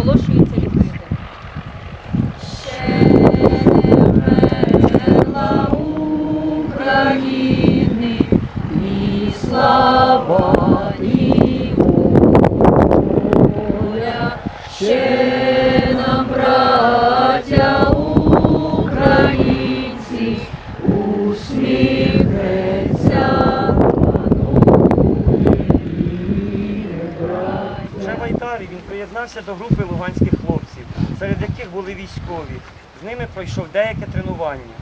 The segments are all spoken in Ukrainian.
Оголошується відкритим. І слава, приєднався до групи луганських хлопців, серед яких були військові. З ними пройшов деяке тренування,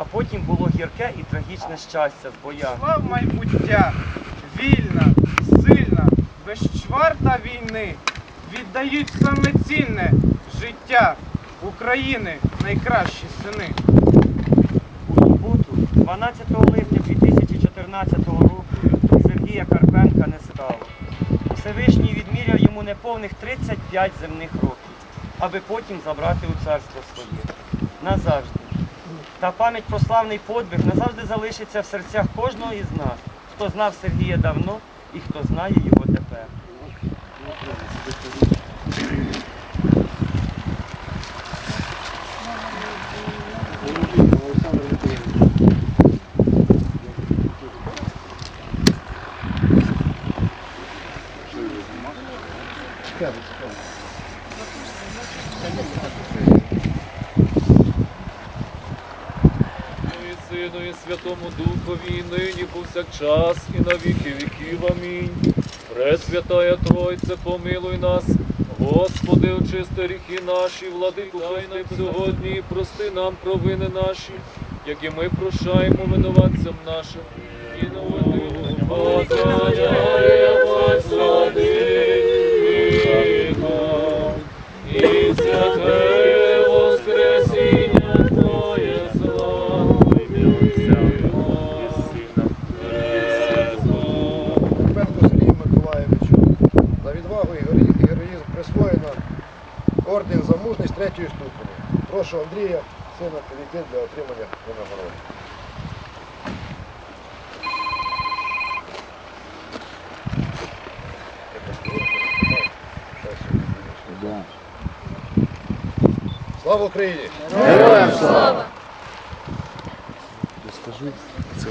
а потім було гірке і трагічне щастя з боями. Слав майбуття, вільна, сильна, без чварта війни, віддають саме цінне життя України найкращі сини. У суботу, 12 липня 2014 року, Сергія Карпенка не стало. Всевишній відміряв йому неповних 35 земних років, аби потім забрати у царство своє. Назавжди. Та пам'ять про славний подвиг назавжди залишиться в серцях кожного із нас, хто знав Сергія давно і хто знає його тепер. І Сину, і Святому Духові, і нині повсякчас, і на віки віків. Амінь. Пресвятая Тройце, помилуй нас, Господи, очисти гріхи наші, владику, нам сьогодні, і прости нам провини наші, як і ми прощаємо винуватцям нашим. І не за мужність третьої ступені. Прошу Андрія, сина, підійти для отримання винагороди. Слава Україні! Героям слава! Скажи, це